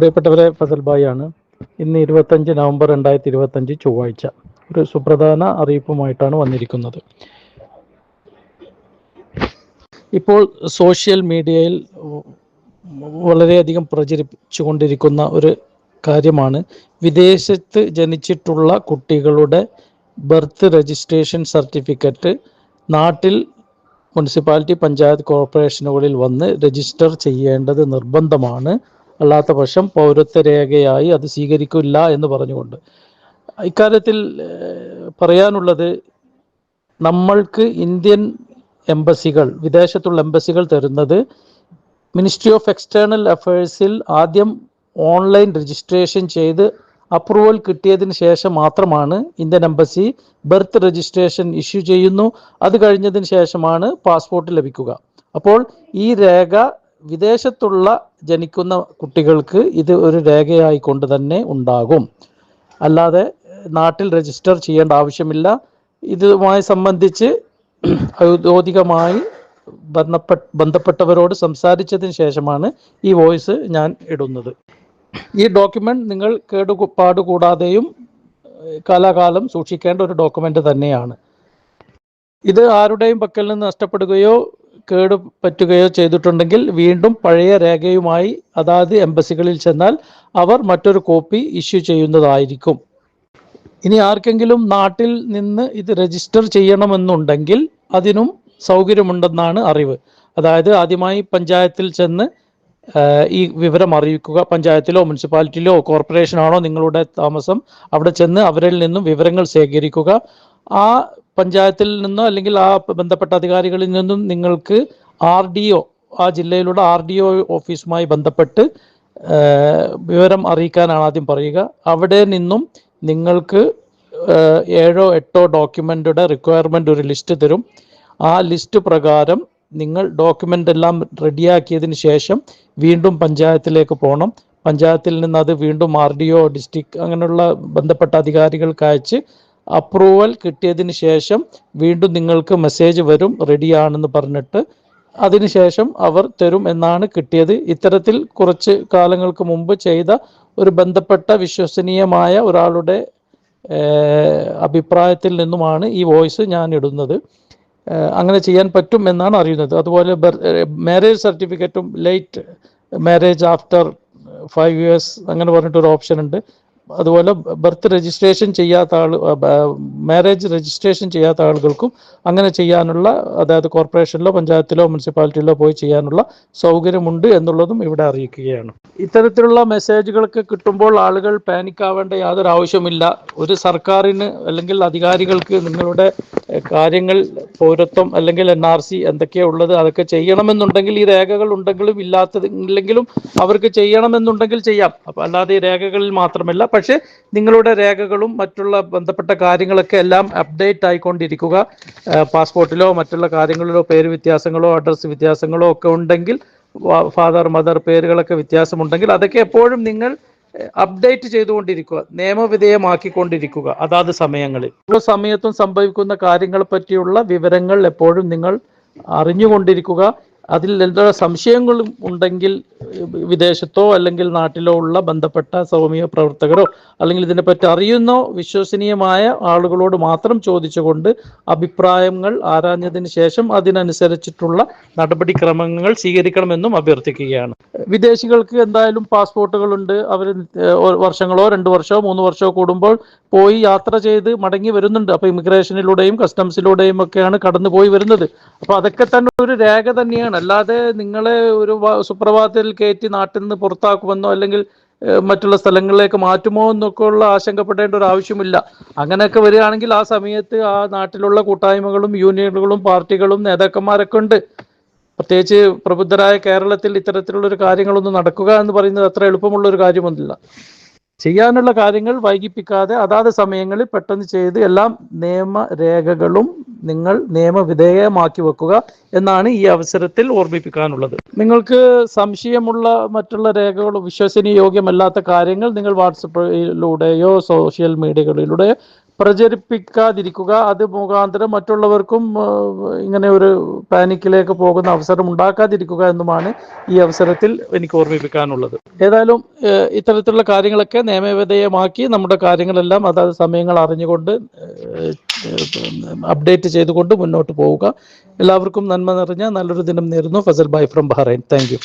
പ്രിയപ്പെട്ടവരെ ഫസൽ ബായി ആണ്. ഇന്ന് ഇരുപത്തഞ്ച് നവംബർ രണ്ടായിരത്തി ഇരുപത്തഞ്ച് ചൊവ്വാഴ്ച. ഒരു സുപ്രധാന അറിയിപ്പുമായിട്ടാണ് വന്നിരിക്കുന്നത്. ഇപ്പോൾ സോഷ്യൽ മീഡിയയിൽ വളരെയധികം പ്രചരിപ്പിച്ചുകൊണ്ടിരിക്കുന്ന ഒരു കാര്യമാണ് വിദേശത്ത് ജനിച്ചിട്ടുള്ള കുട്ടികളുടെ ബർത്ത് രജിസ്ട്രേഷൻ സർട്ടിഫിക്കറ്റ് നാട്ടിൽ മുനിസിപ്പാലിറ്റി പഞ്ചായത്ത് കോർപ്പറേഷനുകളിൽ വന്ന് രജിസ്റ്റർ ചെയ്യേണ്ടത് നിർബന്ധമാണ്. അല്ലാത്ത പക്ഷം പൗരത്വ രേഖയായി അത് സ്വീകരിക്കില്ല എന്ന് പറഞ്ഞുകൊണ്ട്. ഇക്കാര്യത്തിൽ പറയാനുള്ളത് നമ്മൾക്ക് ഇന്ത്യൻ എംബസികൾ വിദേശത്തുള്ള എംബസികൾ തരുന്നത് മിനിസ്ട്രി ഓഫ് എക്സ്റ്റേണൽ അഫയേഴ്സിൽ ആദ്യം ഓൺലൈൻ രജിസ്ട്രേഷൻ ചെയ്ത് അപ്രൂവൽ കിട്ടിയതിന് ശേഷം മാത്രമാണ് Indian embassy birth registration issue ചെയ്യുന്നു. അത് കഴിഞ്ഞതിന് ശേഷമാണ് പാസ്പോർട്ട് ലഭിക്കുക. അപ്പോൾ ഈ രേഖ വിദേശത്തുള്ള ജനിക്കുന്ന കുട്ടികൾക്ക് ഇത് ഒരു രേഖയായി കൊണ്ട് തന്നെ ഉണ്ടാകും. അല്ലാതെ നാട്ടിൽ രജിസ്റ്റർ ചെയ്യേണ്ട ആവശ്യമില്ല. ഇതുമായി സംബന്ധിച്ച് ഔദ്യോഗികമായി ബന്ധപ്പെട്ട ബന്ധപ്പെട്ടവരോട് സംസാരിച്ചതിന് ശേഷമാണ് ഈ വോയിസ് ഞാൻ ഇടുന്നത്. ഈ ഡോക്യുമെന്റ് നിങ്ങൾ കേടുപാട് കൂടാതെയും കാലാകാലം സൂക്ഷിക്കേണ്ട ഒരു ഡോക്യുമെന്റ് തന്നെയാണ്. ഇത് ആരുടെയും പക്കൽ നിന്ന് നഷ്ടപ്പെടുകയോ കേട് പറ്റുകയോ ചെയ്തിട്ടുണ്ടെങ്കിൽ വീണ്ടും പഴയ രേഖയുമായി അതാത് എംബസികളിൽ ചെന്നാൽ അവർ മറ്റൊരു കോപ്പി ഇഷ്യൂ ചെയ്യുന്നതായിരിക്കും. ഇനി ആർക്കെങ്കിലും നാട്ടിൽ നിന്ന് ഇത് രജിസ്റ്റർ ചെയ്യണമെന്നുണ്ടെങ്കിൽ അതിനും സൗകര്യമുണ്ടെന്നാണ് അറിവ്. അതായത് ആദ്യമായി പഞ്ചായത്തിൽ ചെന്ന് ഈ വിവരം അറിയിക്കുക. പഞ്ചായത്തിലോ മുനിസിപ്പാലിറ്റിയിലോ കോർപ്പറേഷനാണോ നിങ്ങളുടെ താമസം. അവിടെ ചെന്ന് അവരിൽ നിന്നും വിവരങ്ങൾ ശേഖരിക്കുക. ആ പഞ്ചായത്തിൽ നിന്നോ അല്ലെങ്കിൽ ആ ബന്ധപ്പെട്ട അധികാരികളിൽ നിന്നും നിങ്ങൾക്ക് ആർ ഡി ഒ ആ ജില്ലയിലുള്ള ആർ ഡി ഒ ഓഫീസുമായി ബന്ധപ്പെട്ട് വിവരം അറിയിക്കാനാണ് ആദ്യം പറയുക. അവിടെ നിന്നും നിങ്ങൾക്ക് ഏഴോ എട്ടോ ഡോക്യുമെന്റുടെ റിക്വയർമെന്റ് ഒരു ലിസ്റ്റ് തരും. ആ ലിസ്റ്റ് പ്രകാരം നിങ്ങൾ ഡോക്യുമെന്റ് എല്ലാം റെഡിയാക്കിയതിന് ശേഷം വീണ്ടും പഞ്ചായത്തിലേക്ക് പോകണം. പഞ്ചായത്തിൽ നിന്ന് അത് വീണ്ടും ആർ ഡി ഒ ഡിസ്ട്രിക്ട് അങ്ങനെയുള്ള ബന്ധപ്പെട്ട അധികാരികൾക്ക് അയച്ച് അപ്രൂവൽ കിട്ടിയതിന് ശേഷം വീണ്ടും നിങ്ങൾക്ക് മെസ്സേജ് വരും റെഡിയാണെന്ന് പറഞ്ഞിട്ട്. അതിനുശേഷം അവർ തരും എന്നാണ് കിട്ടിയത്. ഇത്തരത്തിൽ കുറച്ച് കാലങ്ങൾക്ക് മുമ്പ് ചെയ്ത ഒരു ബന്ധപ്പെട്ട വിശ്വസനീയമായ ഒരാളുടെ അഭിപ്രായത്തിൽ നിന്നുമാണ് ഈ വോയിസ് ഞാൻ ഇടുന്നത്. അങ്ങനെ ചെയ്യാൻ പറ്റും എന്നാണ് അറിയുന്നത്. അതുപോലെ മാരേജ് സർട്ടിഫിക്കറ്റും late marriage after five years അങ്ങനെ പറഞ്ഞിട്ടൊരു ഓപ്ഷൻ ഉണ്ട്. അതുപോലെ ബർത്ത് രജിസ്ട്രേഷൻ ചെയ്യാത്ത ആൾ മാരേജ് രജിസ്ട്രേഷൻ ചെയ്യാത്ത ആളുകൾക്കും അങ്ങനെ ചെയ്യാനുള്ള അതായത് കോർപ്പറേഷനിലോ പഞ്ചായത്തിലോ മുനിസിപ്പാലിറ്റിയിലോ പോയി ചെയ്യാനുള്ള സൗകര്യമുണ്ട് എന്നുള്ളതും ഇവിടെ അറിയിക്കുകയാണ്. ഇത്തരത്തിലുള്ള മെസ്സേജുകളൊക്കെ കിട്ടുമ്പോൾ ആളുകൾ പാനിക് ആവേണ്ട യാതൊരു ആവശ്യമില്ല ഒരു സർക്കാരിന് അല്ലെങ്കിൽ അധികാരികൾക്ക് നിങ്ങളുടെ കാര്യങ്ങൾ പൗരത്വം അല്ലെങ്കിൽ എൻ ആർ സി എന്തൊക്കെയാ ഉള്ളത് അതൊക്കെ ചെയ്യണമെന്നുണ്ടെങ്കിൽ ഈ രേഖകൾ ഉണ്ടെങ്കിലും ഇല്ലാത്തത് ഇല്ലെങ്കിലും അവർക്ക് ചെയ്യണമെന്നുണ്ടെങ്കിൽ ചെയ്യാം. അപ്പം അല്ലാതെ ഈ രേഖകളിൽ മാത്രമല്ല പക്ഷേ നിങ്ങളുടെ രേഖകളും മറ്റുള്ള ബന്ധപ്പെട്ട കാര്യങ്ങളൊക്കെ എല്ലാം അപ്ഡേറ്റ് ആയിക്കൊണ്ടിരിക്കുക. പാസ്പോർട്ടിലോ മറ്റുള്ള കാര്യങ്ങളിലോ പേര് വ്യത്യാസങ്ങളോ അഡ്രസ്സ് വ്യത്യാസങ്ങളോ ഒക്കെ ഉണ്ടെങ്കിൽ ഫാദർ മദർ പേരുകളൊക്കെ വ്യത്യാസമുണ്ടെങ്കിൽ അതൊക്കെ എപ്പോഴും നിങ്ങൾ അപ്ഡേറ്റ് ചെയ്തുകൊണ്ടിരിക്കുക നിയമവിധേയമാക്കിക്കൊണ്ടിരിക്കുക അതാത് സമയങ്ങളിൽ. ഓരോ സമയത്തും സംഭവിക്കുന്ന കാര്യങ്ങളെ പറ്റിയുള്ള വിവരങ്ങൾ എപ്പോഴും നിങ്ങൾ അറിഞ്ഞുകൊണ്ടിരിക്കുക. അതിൽ എന്തോ സംശയങ്ങളും ഉണ്ടെങ്കിൽ വിദേശത്തോ അല്ലെങ്കിൽ നാട്ടിലോ ഉള്ള ബന്ധപ്പെട്ട സൗമ്യ പ്രവർത്തകരോ അല്ലെങ്കിൽ ഇതിനെപ്പറ്റി അറിയുന്നോ വിശ്വസനീയമായ ആളുകളോട് മാത്രം ചോദിച്ചുകൊണ്ട് അഭിപ്രായങ്ങൾ ആരാഞ്ഞതിന് ശേഷം അതിനനുസരിച്ചിട്ടുള്ള നടപടിക്രമങ്ങൾ സ്വീകരിക്കണമെന്നും അഭ്യർത്ഥിക്കുകയാണ്. വിദേശികൾക്ക് എന്തായാലും പാസ്പോർട്ടുകളുണ്ട്. അവർ വർഷങ്ങളോ രണ്ട് വർഷമോ മൂന്ന് വർഷമോ കൂടുമ്പോൾ പോയി യാത്ര ചെയ്ത് മടങ്ങി വരുന്നുണ്ട്. അപ്പോൾ ഇമിഗ്രേഷനിലൂടെയും കസ്റ്റംസിലൂടെയും ഒക്കെയാണ് കടന്നു പോയി വരുന്നത്. അപ്പോൾ അതൊക്കെ തന്നെ ഒരു രേഖ തന്നെയാണ്. അല്ലാതെ നിങ്ങളെ ഒരു സുപ്രഭാതത്തിൽ കയറ്റി നാട്ടിൽ നിന്ന് പുറത്താക്കുമെന്നോ അല്ലെങ്കിൽ മറ്റുള്ള സ്ഥലങ്ങളിലേക്ക് മാറ്റുമോ എന്നൊക്കെ ഉള്ള ആശങ്കപ്പെടേണ്ട ഒരു ആവശ്യമില്ല. അങ്ങനെയൊക്കെ വരികയാണെങ്കിൽ ആ സമയത്ത് ആ നാട്ടിലുള്ള കൂട്ടായ്മകളും യൂണിയനുകളും പാർട്ടികളും നേതാക്കന്മാരൊക്കെ ഉണ്ട്. പ്രത്യേകിച്ച് പ്രബുദ്ധരായ കേരളത്തിൽ ഇത്തരത്തിലുള്ള ഒരു കാര്യങ്ങളൊന്നും നടക്കുക എന്ന് പറയുന്നത് അത്ര എളുപ്പമുള്ള ഒരു കാര്യമൊന്നുമില്ല. ചെയ്യാനുള്ള കാര്യങ്ങൾ വൈകിപ്പിക്കാതെ അതാത് സമയങ്ങളിൽ പെട്ടെന്ന് ചെയ്ത് എല്ലാം നിയമരേഖകളും നിങ്ങൾ നിയമവിധേയമാക്കി വെക്കുക എന്നാണ് ഈ അവസരത്തിൽ ഓർമ്മിപ്പിക്കാനുള്ളത്. നിങ്ങൾക്ക് സംശയമുള്ള മറ്റുള്ള രേഖകളോ വിശ്വസനീയ യോഗ്യമല്ലാത്ത കാര്യങ്ങൾ നിങ്ങൾ വാട്സപ്പിലൂടെയോ സോഷ്യൽ മീഡിയകളിലൂടെയോ പ്രചരിപ്പിക്കാതിരിക്കുക. അത് മുഖാന്തരം മറ്റുള്ളവർക്കും ഇങ്ങനെ ഒരു പാനിക്കിലേക്ക് പോകുന്ന അവസരം ഉണ്ടാക്കാതിരിക്കുക എന്നുമാണ് ഈ അവസരത്തിൽ എനിക്ക് ഓർമ്മിപ്പിക്കാനുള്ളത്. ഏതായാലും ഇത്തരത്തിലുള്ള കാര്യങ്ങളൊക്കെ നിയമവിധേയമാക്കി നമ്മുടെ കാര്യങ്ങളെല്ലാം അതാത് സമയങ്ങൾ അറിഞ്ഞുകൊണ്ട് അപ്ഡേറ്റ് ചെയ്തുകൊണ്ട് മുന്നോട്ട് പോവുക. എല്ലാവർക്കും നന്മ നിറഞ്ഞ നല്ലൊരു ദിനം നേരുന്നു. Fazal Bhai from Bahrain thank